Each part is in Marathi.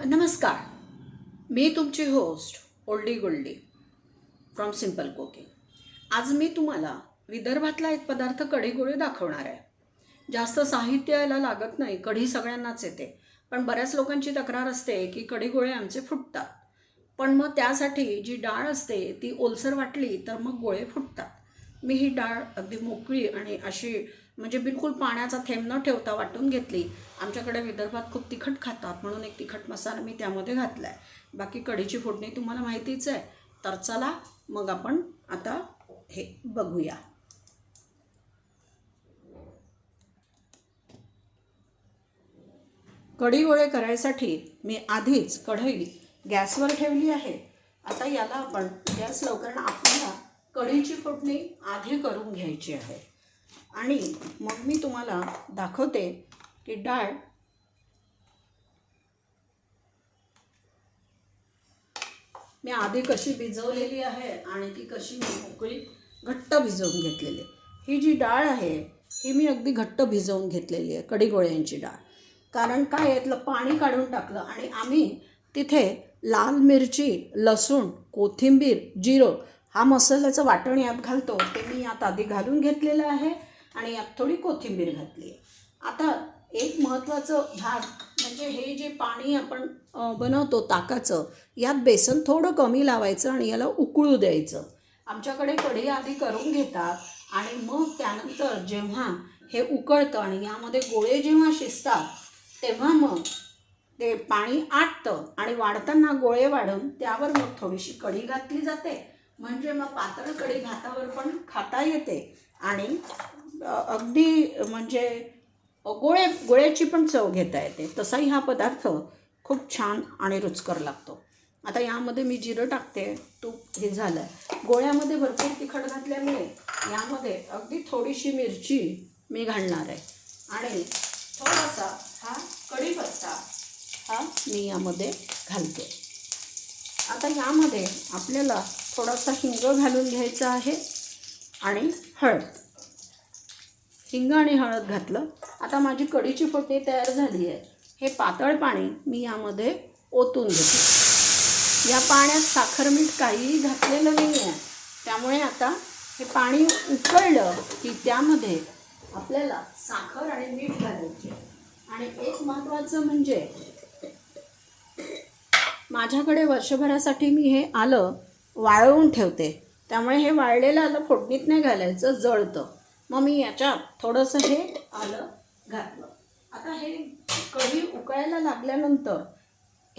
नमस्कार. मी तुमची host Oldie Goldie from simple cooking आज मी तुम्हाला विदर्भातला एक पदार्थ कढीगोळी दाखवणार आहे. जास्त साहित्य यायला लागत नाही कढी सगळ्यांनाच येते. पण बऱ्याच लोकांची तक्रार असते की कढीगोळे आमचे फुटतात. पण मग त्यासाठी जी डाळ असते ती ओलसर वाटली तर मग गोळे फुटतात. मी ही डाळ अगदी मोकळी आणि अशी म्हणजे बिलकुल पाण्याचा थेंब न ठेवता वाटून घेतली. आमच्याकडे विदर्भात खूप तिखट खातात म्हणून एक तिखट मसाला मी त्यामध्ये घातला आहे बाकी कढीची फोडणी तुम्हाला माहितीच आहे. तर चला मग आपण आता हे बघूया. कढी गोळे करायसाठी मी आधीच कढई गॅसवर ठेवली आहे. आता याला आपण गॅस लवकर आपल्याला कढीची फोडणी आधी करून घ्यायची आहे. आणि मग मी तुम्हाला दाखवते की डाळ मी आधी कशी भिजवलेली आहे आणि ती कशी मी मोकळी घट्ट भिजवून घेतलेली आहे. ही जी डाळ आहे ही मी अगदी घट्ट भिजवून घेतलेली आहे कढीगोळ्यांची डाळ. कारण काय यातलं पाणी काढून टाकलं आणि आम्ही तिथे लाल मिरची लसूण कोथिंबीर जिरं हा मसाल्याचं वाटण यात घालतो. ते मी यात आधी घालून घेतलेलं आहे. आणि यात थोडी कोथिंबीर घातली. आता एक महत्त्वाचं भाग म्हणजे हे जे पाणी आपण बनवतो ताकाचं यात बेसन थोडं कमी लावायचं आणि याला उकळू द्यायचं. आमच्याकडे कढी आधी करून घेतात आणि मग त्यानंतर जेव्हा हे उकळतं आणि यामध्ये गोळे जेव्हा शिजतात तेव्हा मग ते पाणी आटतं आणि वाढताना गोळे वाढून त्यावर मग थोडीशी कढी घातली जाते. म्हणजे मग पातळ कढी भातावर पण खाता येते आणि अगदी म्हणजे गोळे गोळ्याची पण चव घेता येते. तसाही हा पदार्थ खूप छान आणि रुचकर लागतो. आता यामध्ये मी जिरं टाकते. तूप हे झालं. गोळ्यामध्ये भरपूर तिखट घातल्यामुळे यामध्ये अगदी थोडीशी मिरची मी घालणार आहे. आणि थोडासा हा कढीपत्ता हा मी यामध्ये घालते. आता यामध्ये आपल्याला थोडासा हिंग घालून घ्यायचा आहे आणि हळद. हिंग आणि हळद घातलं. आता माझी कढीची फोडणी तयार झाली आहे. हे पातळ पाणी मी यामध्ये ओतून देते. या पाण्यात साखर मीठ काहीही घातलेलं नाही आहे त्यामुळे आता हे पाणी उकळलं की त्यामध्ये आपल्याला साखर आणि मीठ घालायचे. आणि एक महत्त्वाचं म्हणजे माझ्याकडे वर्षभरासाठी मी हे आलं वाळवून ठेवते. त्यामुळे हे वाळलेलं आलं फोडणीत नाही घालायचं जळतं. मग मी याच्यात थोडंसं हे आलं घातलं. आता हे कढी उकळायला लागल्यानंतर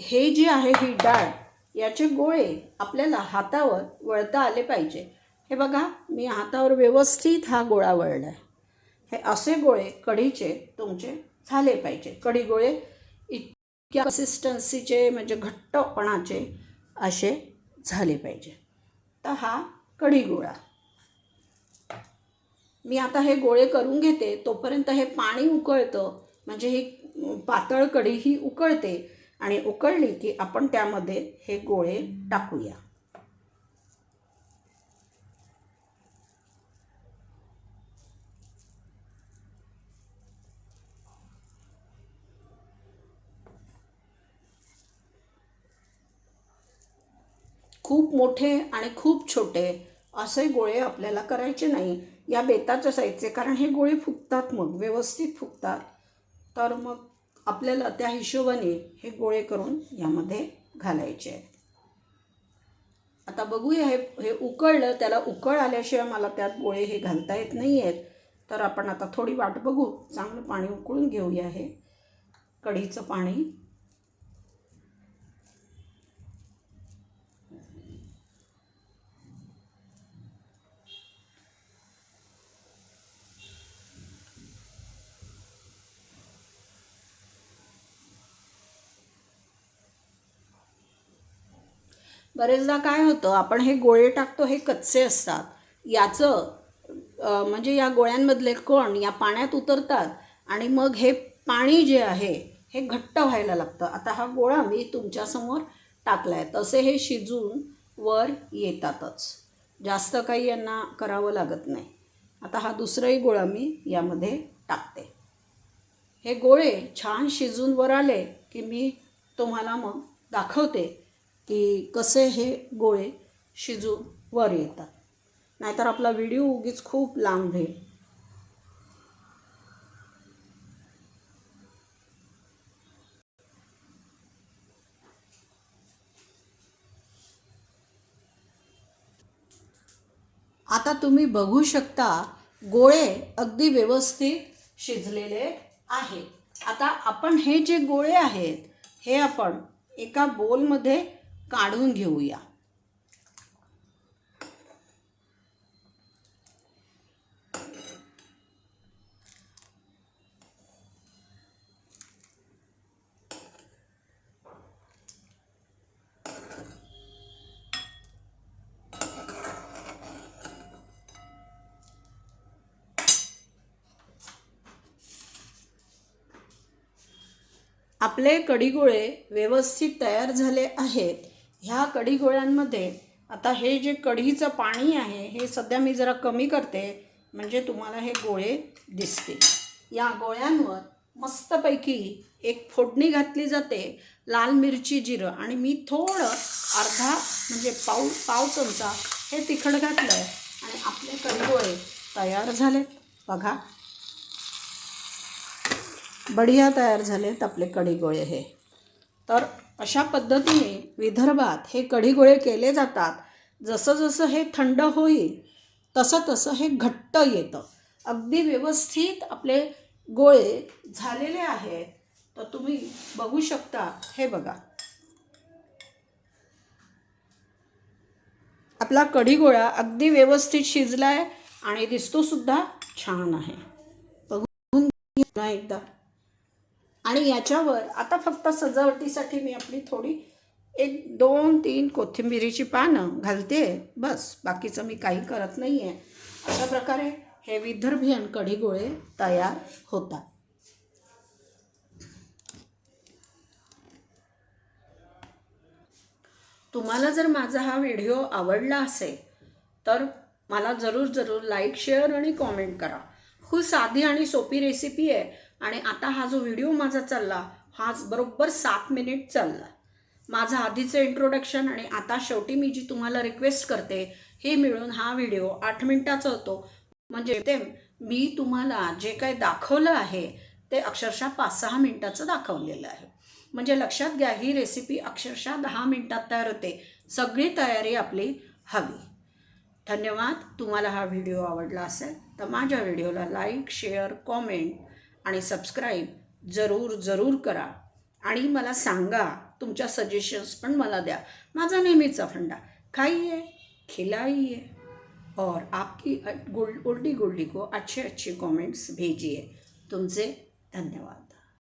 हे जे आहे ही डाळ याचे गोळे आपल्याला हातावर वळता आले पाहिजे. हे बघा मी हातावर व्यवस्थित हा गोळा वळला आहे हे असे गोळे कढीचे तुमचे झाले पाहिजे. कढी गोळे इतक्या कन्सिस्टन्सीचे म्हणजे घट्टपणाचे असे झाले पाहिजे. तर हा कढी गोळा. मी आता हे गोळे करून घेते तोपर्यंत हे पाणी उकळतं. म्हणजे ही पातळ कढी ही उकळते आणि उकळली की आपण त्यामध्ये हे गोळे टाकूया. खूप मोठे आणि खूप छोटे असे गोळे आपल्याला करायचे नाही. या बेताच्या साईजचे कारण हे गोळे फुगतात मग व्यवस्थित फुगतात. तर मग आपल्याला त्या हिशोबाने हे गोळे करून यामध्ये घालायचे. आहेत आता बघूया हे हे उकळलं त्याला उकळ आल्याशिवाय मला त्यात गोळे हे घालता येत नाही आहेत तर आपण आता थोडी वाट बघू. चांगलं पाणी उकळून घेऊया हे. कढीचं पाणी. बरेचदा काय होतं आपण हे गोळे टाकतो हे कच्चे असतात. याचं म्हणजे या गोळ्यांमधले कण या पाण्यात उतरतात आणि मग हे पाणी जे आहे हे घट्ट व्हायला लागतं. आता हा गोळा मी तुमच्यासमोर टाकला आहे तसे हे शिजून वर येतातच. जास्त काही यांना करावं लागत नाही. आता हा दुसराही गोळा मी यामध्ये टाकते. हे गोळे छान शिजून वर आले की मी तुम्हाला मग दाखवते की कसे हे गोळे शिजू वर येतात. नाहीतर आपला व्हिडिओ उगीच खूप लांब होईल. आता तुम्ही बघू शकता गोळे अगदी व्यवस्थित शिजलेले आहेत. आता आपण हे जे गोळे आहेत हे आपण एका बोलमध्ये काढून घेऊया. आपले कडीगोळे व्यवस्थित तयार झाले आहेत. ह्या कढीगोळ्यांमध्ये आता हे जे कढीचं पाणी आहे हे सध्या मी जरा कमी करते म्हणजे तुम्हाला हे गोळे दिसतील या गोळ्यांवर मस्तपैकी एक फोडणी घातली जाते लाल मिरची जिरं. आणि मी थोडं अर्धा म्हणजे पाव पाव चमचा हे तिखट घातलं आहे आणि आपले कडगोळे तयार झालेत. बघा. बढिया तयार झालेत आपले कडीगोळे हे. तर अशा पद्धतीने विदर्भात हे कढीगोळे केले जातात. जसं जसं हे थंड होईल तसं तसं हे घट्ट येतं. अगदी व्यवस्थित आपले गोळे झालेले आहेत. तर तुम्ही बघू शकता हे बघा. आपला कढीगोळा अगदी व्यवस्थित शिजला आहे आणि दिसतो सुद्धा छान आहे. बघून एकदा. आणि याच्यावर आता फक्त सजावटीसाठी मी आपली थोडी एक दोन तीन कोथिंबिरीची पानं घालते. बस बाकीचं मी काही करत नाही आहे अशा प्रकारे हे विदर्भियन कढीगोळे तयार होतात. तुम्हाला जर माझा हा व्हिडिओ आवडला असेल तर मला जरूर जरूर लाईक शेअर आणि कॉमेंट करा. खूप साधी आणि सोपी रेसिपी आहे. आणि आता हा जो व्हिडिओ माझा चालला हाच बरोबर सात मिनिट चालला. माझं आधीचं इंट्रोडक्शन आणि आता शेवटी मी जी तुम्हाला रिक्वेस्ट करते हे मिळून हा व्हिडिओ आठ मिनिटाचा होतो. म्हणजे ते मी तुम्हाला जे काही दाखवलं आहे ते अक्षरशः पाच सहा मिनिटाचं दाखवलेलं आहे. म्हणजे लक्षात घ्या ही रेसिपी अक्षरशः दहा मिनिटात तयार होते. सगळी तयारी आपली हवी. धन्यवाद. तुम्हाला हा व्हिडिओ आवडला असेल तर माझ्या व्हिडिओला लाईक शेअर कॉमेंट आणि सबस्क्राईब जरूर जरूर करा. आणि मला सांगा तुमच्या सजेशन्स पण मला द्या. माझा नेहमीचा फंडा खाइए खिलाइए और आपकी गुल उल्टी गुल्डी को अच्छे अच्छे कमेंट्स भेजिए तुमचे धन्यवाद.